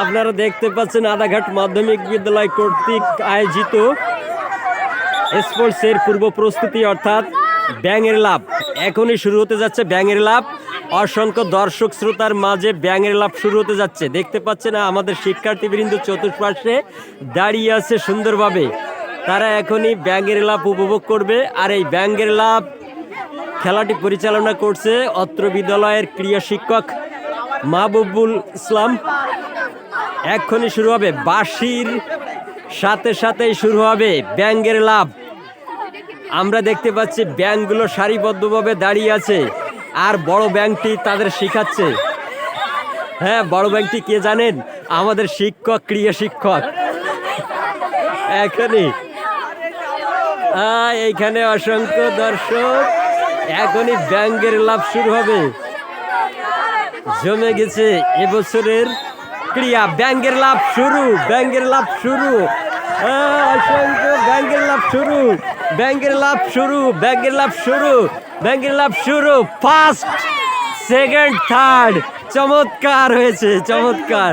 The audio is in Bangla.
আপনারা দেখতে পাচ্ছেন আদাঘাট মাধ্যমিক বিদ্যালয় কর্তৃক আয়োজিত স্পোর্টসের পূর্ব প্রস্তুতি, অর্থাৎ ব্যাঙের লাভ এখনই শুরু হতে যাচ্ছে ব্যাঙের লাভ অসংখ্য দর্শক শ্রোতার মাঝে ব্যাঙের লাভ শুরু হতে যাচ্ছে। দেখতে পাচ্ছেন আমাদের শিক্ষার্থীবৃন্দ চতুর্পাশে দাঁড়িয়ে আছে সুন্দরভাবে। তারা এখনই ব্যাঙের লাভ উপভোগ করবে। আর এই ব্যাঙের লাভ খেলাটি পরিচালনা করছে অত্র বিদ্যালয়ের ক্রীড়া শিক্ষক মাহবুবুল ইসলাম। এক্ষুনি শুরু হবে বাঁশির, সাথে সাথেই শুরু হবে ব্যাঙ্গের লাভ। আমরা দেখতে পাচ্ছি ব্যাংকগুলো সারিবদ্ধভাবে দাঁড়িয়ে আছে, আর বড় ব্যাংকটি তাদের শিখাচ্ছে। হ্যাঁ বড় ব্যাংকটি কে জানেন? আমাদের শিক্ষক, ক্রিয়া শিক্ষক। এখনই। এইখানে অসংখ্য দর্শক। এখনই ব্যাংকের লাভ শুরু হবে। জমে গেছে এবছরের ক্রিয়া। ব্যাংকের লাভ শুরু ব্যাংকের লাভ শুরু। ব্যাঙ্গের লাভ শুরু ব্যাংকের লাভ শুরু ব্যাংকের লাভ শুরু ব্যাংকের লাভ শুরু। ফার্স্ট সেকেন্ড থার্ড চমৎকার হয়েছে, চমৎকার।